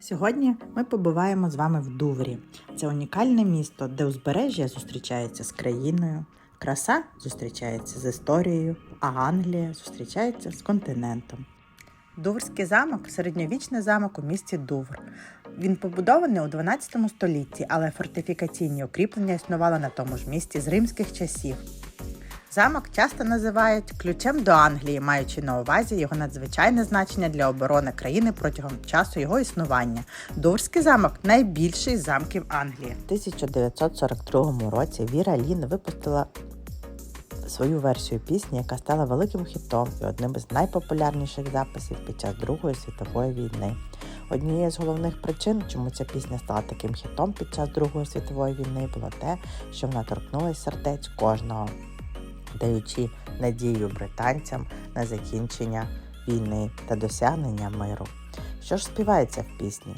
Сьогодні ми побуваємо з вами в Дуврі. Це унікальне місто, де узбережжя зустрічається з країною, краса зустрічається з історією, а Англія зустрічається з континентом. Дуврський замок середньовічний замок у місті Дувр. Він побудований у 12 столітті, але фортифікаційні укріплення існували на тому ж місці з римських часів. Замок часто називають ключем до Англії, маючи на увазі його надзвичайне значення для оборони країни протягом часу його існування. Дурський замок найбільший з замків Англії. У 1942 році Віра Лін випустила свою версію пісні, яка стала великим хітом і одним із найпопулярніших записів під час Другої світової війни. Однією з головних причин, чому ця пісня стала таким хітом під час Другої світової війни, було те, що вона торкнулася сердець кожного даючи надію британцям на закінчення війни та досягнення миру. Що ж співається в пісні?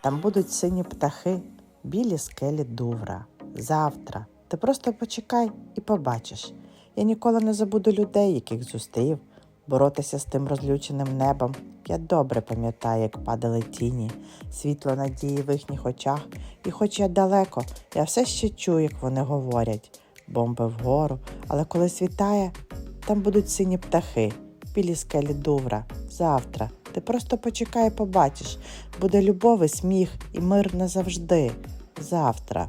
Там будуть сині птахи, білі скелі Дувра. Завтра. Ти просто почекай і побачиш. Я ніколи не забуду людей, яких зустрів, боротися з тим розлюченим небом. Я добре пам'ятаю, як падали тіні, світло надії в їхніх очах, і хоч я далеко, я все ще чую, як вони говорять бомби вгору, але коли світає, там будуть сині птахи, білі скелі Дувра. Завтра. Ти просто почекай і побачиш. Буде любов і сміх і мир назавжди. Завтра.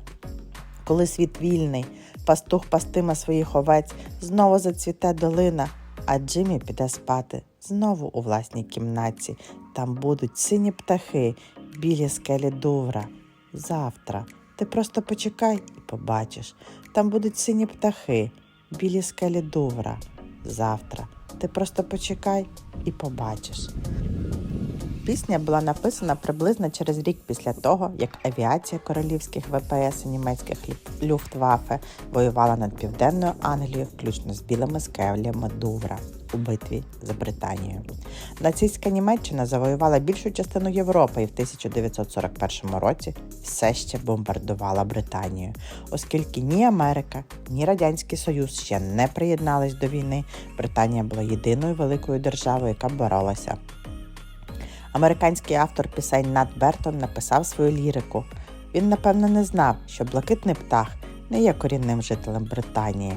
Коли світ вільний, пастух пастиме своїх овець, знову зацвіте долина, а Джиммі піде спати знову у власній кімнаті. Там будуть сині птахи, білі скелі Дувра. Завтра. Ти просто почекай і побачиш. Там будуть сині птахи, білі скелі Дувра. Завтра. Ти просто почекай і побачиш. Пісня була написана приблизно через рік після того, як авіація королівських ВПС і німецьких Люфтваффе воювала над південною Англією, включно з білими скелями Дувра у битві за Британію. Нацистська Німеччина завоювала більшу частину Європи і в 1941 році все ще бомбардувала Британію, оскільки ні Америка, ні Радянський Союз ще не приєднались до війни. Британія була єдиною великою державою, яка боролася. Американський автор пісень Нат Бертон написав свою лірику. Він, напевно, не знав, що блакитний птах не є корінним жителем Британії.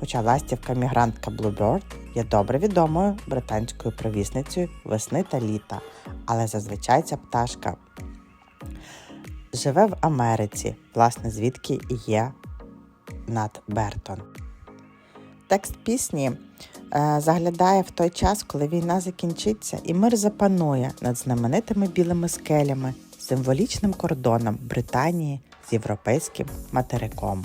Хоча ластівка-мігрантка Bluebird є добре відомою британською провісницею весни та літа, але зазвичай ця пташка живе в Америці, власне, звідки є Нат Бертон. Текст пісні е, заглядає в той час, коли війна закінчиться, і мир запанує над знаменитими білими скелями, символічним кордоном Британії з європейським материком.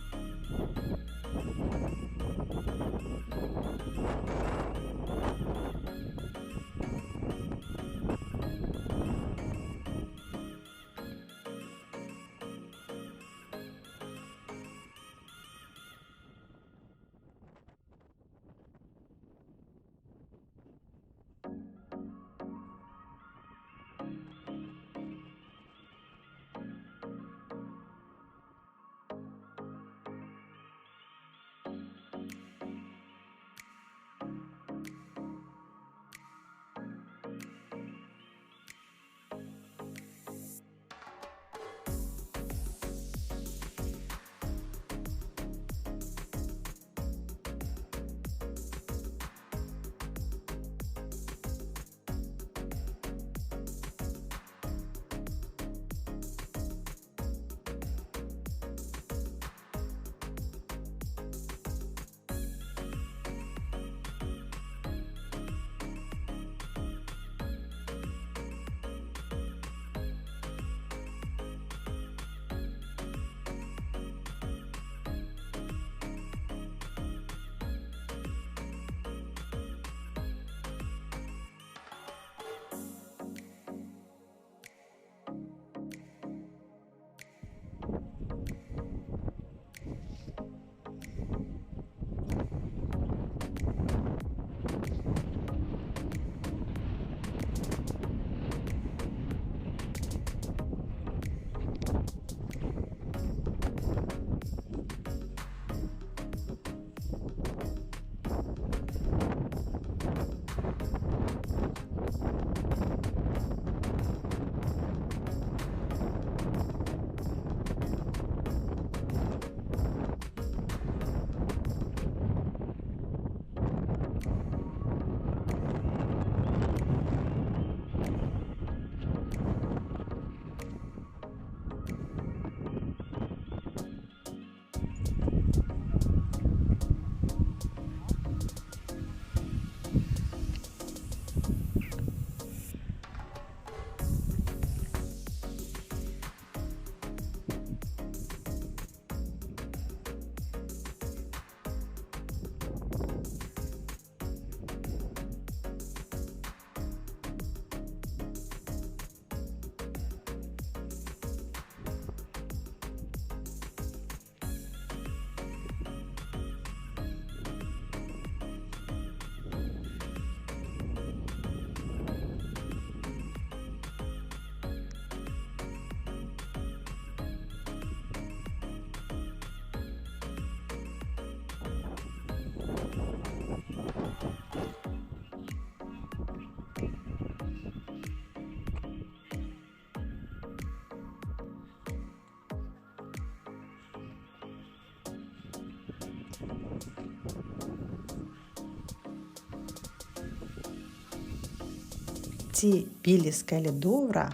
Ці білі скелі Дувра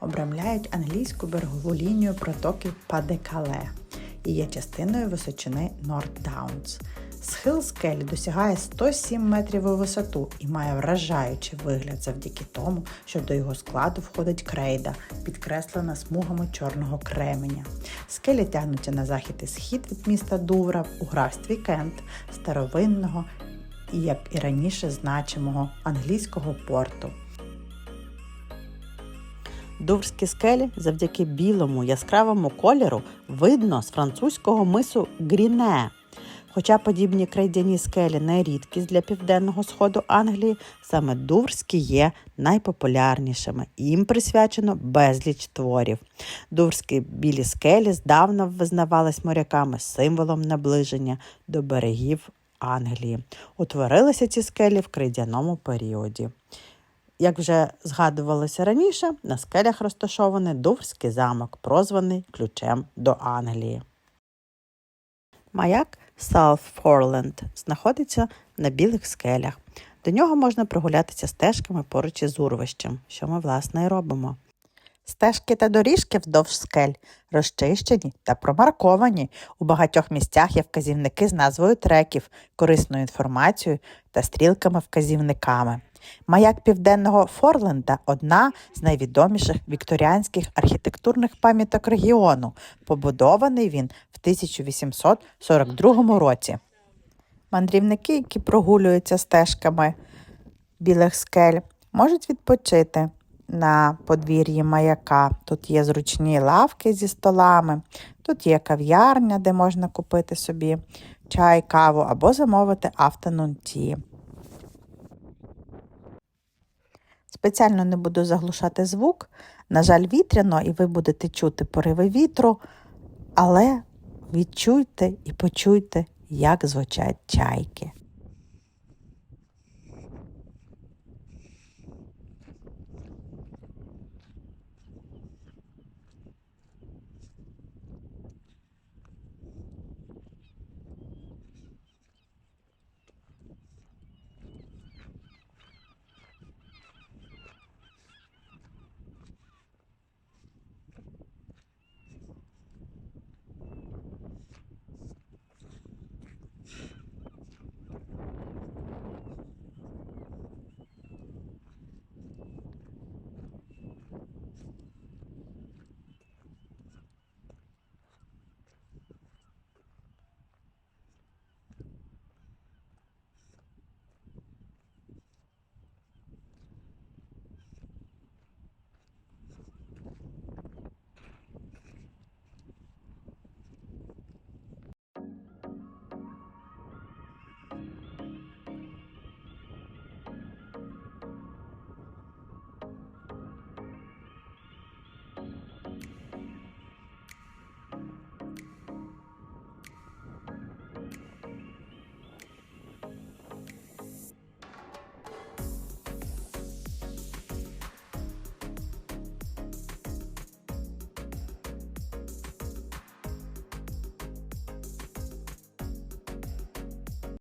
обрамляють англійську берегову лінію протоків Паде-Кале і є частиною височини Норт Даунс. Схил скелі досягає 107 метрів у висоту і має вражаючий вигляд завдяки тому, що до його складу входить крейда, підкреслена смугами чорного кременя. Скелі тягнуться на захід і схід від міста Дувра у графстві Кент, старовинного і, як і раніше, значимого англійського порту. Дуврські скелі завдяки білому яскравому кольору видно з французького мису Гріне. Хоча подібні крейдяні скелі не рідкість для південного сходу Англії, саме Дуврські є найпопулярнішими. Їм присвячено безліч творів. Дуврські білі скелі здавна визнавались моряками символом наближення до берегів Англії. Утворилися ці скелі в крейдяному періоді. Як вже згадувалося раніше, на скелях розташований Дуврський замок, прозваний ключем до Англії. Маяк South знаходиться на білих скелях. До нього можна прогулятися стежками поруч із урвищем, що ми, власне, і робимо. Стежки та доріжки вздовж скель розчищені та промарковані. У багатьох місцях є вказівники з назвою треків, корисною інформацією та стрілками-вказівниками. Маяк Південного Форленда одна з найвідоміших вікторіанських архітектурних пам'яток регіону. Побудований він в 1842 році. Мандрівники, які прогулюються стежками білих скель, можуть відпочити на подвір'ї маяка. Тут є зручні лавки зі столами, тут є кав'ярня, де можна купити собі чай, каву або замовити автонунті. Спеціально не буду заглушати звук. На жаль, вітряно, і ви будете чути пориви вітру, але відчуйте і почуйте, як звучать чайки.